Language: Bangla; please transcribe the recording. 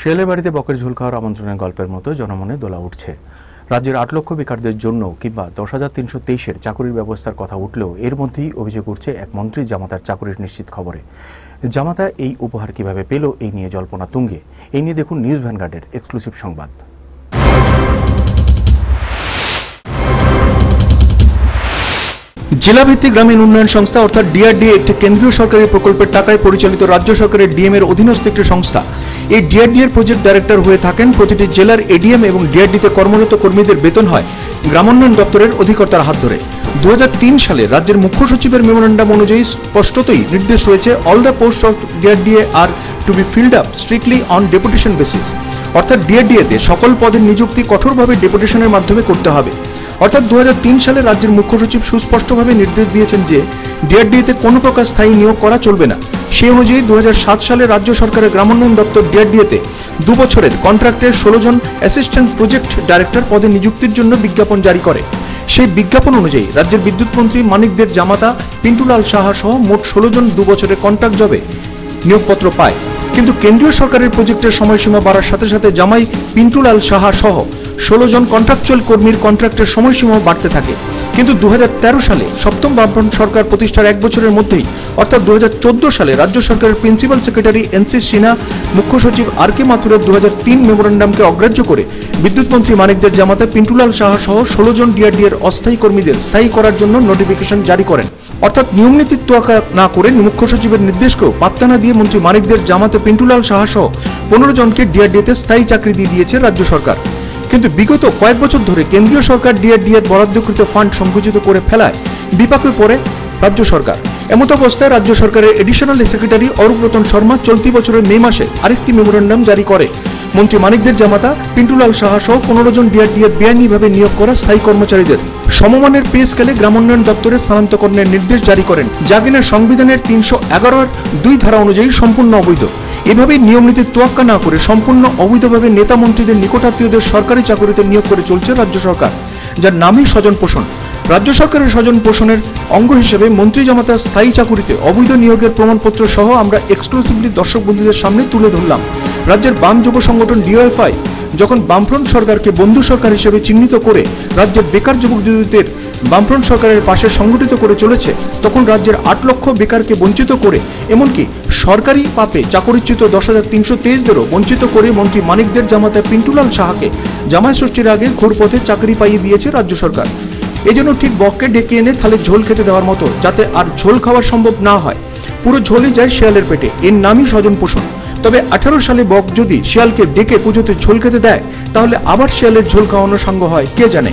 শেলে বাড়িতে বকের ঝোল খাওয়ার আমন্ত্রণের গল্পের মতো জনমনে দোলা উঠছে। রাজ্যের আট লক্ষ বেকারদের জন্য কিংবা দশ হাজার তিনশো তেইশের চাকুরির ব্যবস্থার কথা উঠলেও এর মধ্যেই অভিযোগ উঠছে এক মন্ত্রী জামাতার চাকুরির নিশ্চিত খবরে। জামাতা এই উপহার কীভাবে পেল এই নিয়ে জল্পনা তুঙ্গে। এই নিয়ে দেখুন নিউজ ভ্যানগার্ডের এক্সক্লুসিভ সংবাদ। জেলাভিত্তিক গ্রামীণ উন্নয়ন সংস্থা, অর্থাৎ ডিআরডিএ একটি কেন্দ্রীয় সরকারি প্রকল্পের টাকায় পরিচালিত রাজ্য সরকারের ডিএম এর অধীনস্থ একটি সংস্থা। এই ডিআরডি এর প্রজেক্ট ডাইরেক্টর হয়ে থাকেন প্রতিটি জেলার এডিএম এবং ডিআরডিতে কর্মরত কর্মীদের বেতন হয় গ্রামোন্নয়ন দপ্তরের অধিকর্তার হাত ধরে। দু হাজার তিন সালে রাজ্যের মুখ্য সচিবের মেমোরেন্ডাম অনুযায়ী স্পষ্টতই নির্দেশ রয়েছে all the post of DRDA are to be filled up strictly on deputation basis অর্থাৎ ডিআরডিএতে সকল পদের নিযুক্তি কঠোরভাবে ডেপুটেশনের মাধ্যমে করতে হবে। অর্থাৎ দু হাজার তিন সালে রাজ্যের মুখ্য সচিব সুস্পষ্টভাবে নির্দেশ দিয়েছেন যে ডিআরডিএতে কোনো প্রকার স্থায়ী নিয়োগ করা চলবে না। সেই অনুযায়ী দু হাজার সাত সালে রাজ্য সরকারের গ্রামোন্নয়ন দপ্তর ডিআরডিএতে দু বছরের কন্ট্রাক্টের ষোলো জন অ্যাসিস্ট্যান্ট প্রজেক্ট ডাইরেক্টর পদে নিযুক্তির জন্য বিজ্ঞাপন জারি করে। সেই বিজ্ঞাপন অনুযায়ী রাজ্যের বিদ্যুৎ মন্ত্রী মানিকদের জামাতা, পিন্টুলাল সাহা সহ মোট ষোলো জন দু বছরের কন্ট্রাক্ট জবে নিয়োগপত্র পায়। কিন্তু কেন্দ্রীয় সরকারের প্রজেক্টের সময়সীমা বাড়ার সাথে সাথে জামাই পিন্টুলাল সাহা সহ ষোলো জন কন্ট্রাকচুয়াল কর্মীর কন্ট্রাক্টের সময়সীমাও বাড়তে থাকে। কিন্তু দু হাজার তেরো সালে সপ্তম বামফ্রন্ট সরকার প্রতিষ্ঠার এক বছরের মধ্যেই, অর্থাৎ দুহাজার চোদ্দ সালে রাজ্য সরকারের প্রিন্সিপাল সেক্রেটারি এনসি সিনহা, মুখ্য সচিব আর কে মাথুরের দু মেমোরেন্ডামকে অগ্রাহ্য করে বিদ্যুৎ মন্ত্রী মানিকদের জামাতে পিন্টুলাল সাহা সহ ষোলো জন ডিআরডি এর অস্থায়ী কর্মীদের স্থায়ী করার জন্য নোটিফিকেশন জারি করেন। অর্থাৎ নিয়ম নীতি তোয়াক্কা না করে মুখ্য সচিবের নির্দেশকেও পাত্তা না দিয়ে মন্ত্রী মানিকদের জামাতে পিন্টুলাল সাহা সহ পনেরো জনকে ডিআরডিএতে স্থায়ী চাকরি দিয়ে দিয়েছে রাজ্য সরকার। কিন্তু বিগত কয়েক বছর ধরে কেন্দ্রীয় সরকার ডিআরডি এর বরাদ্দকৃত ফান্ড সংকুচিত করে ফেলায় বিপাকে পড়ে রাজ্য সরকার। এমত অবস্থায় রাজ্য সরকারের এডিশনাল সেক্রেটারি অরূপ রতন শর্মা চলতি বছরের মে মাসে আরেকটি মেমোরেন্ডাম জারি করে। মন্ত্রী মানিকদের জামাতা পিন্টুলাল সাহা সহ পনেরো জন ডিআরডি এর বেআইনিভাবে নিয়োগ করা স্থায়ী কর্মচারীদের। সমমানের পে স্কেলে গ্রামোন্নয়ন দপ্তরে স্থানান্তকরণের নির্দেশ জারি করেন। যা কিনা সংবিধানের তিনশো এগারোর দুই ধারা অনুযায়ী সম্পূর্ণ অবৈধ। এভাবে নিয়ম নীতির তোয়াক্কা না করে সম্পূর্ণ অবৈধভাবে নেতা মন্ত্রীদের নিকটাত্মীয়দের সরকারি চাকরিতে নিয়োগ করে চলছে রাজ্য সরকার, যার নামই স্বজন পোষণ। রাজ্য সরকারের স্বজন পোষণের অঙ্গ হিসেবে মন্ত্রী জামাতার স্থায়ী চাকুরিতে অবৈধ নিয়োগের প্রমাণপত্র সহ আমরা এক্সক্লুসিভলি দর্শক বন্ধুদের সামনে তুলে ধরলাম। রাজ্যের বাম যুব সংগঠন ডিওএফআই যখন বামফ্রন্ট সরকারকে বন্ধু সরকার হিসেবে চিহ্নিত করে রাজ্যের বেকার যুবক বামফ্রন্ট সরকারের পাশে সংগঠিত করে চলেছে, তখন রাজ্যের আট লক্ষ বেকারকে বঞ্চিত করে, এমনকি সরকারি পাপে চাকরিচ্যুত দশ হাজার তিনশো তেইশদেরও বঞ্চিত করে মন্ত্রী মানিকদের জামাতা পিন্টুলাল সাহাকে। জামাই ষষ্ঠীর আগে ঘুরপথে চাকরি পাইয়ে দিয়েছে রাজ্য সরকার। এজন্য ঠিক বককে ডেকে এনে থালে ঝোল খেতে দেওয়ার মতো, যাতে আর ঝোল খাওয়া সম্ভব না হয়। পুরো ঝোলই যায় শেয়ালের পেটে, এর নামই স্বজন পোষণ। তবে আঠারো সালে বক যদি শিয়ালকে ডেকে পুজোতে ঝোল খেতে দেয়, তাহলে আবার শিয়ালের ঝোল খাওয়ানো সাঙ্গ হয়, কে জানে?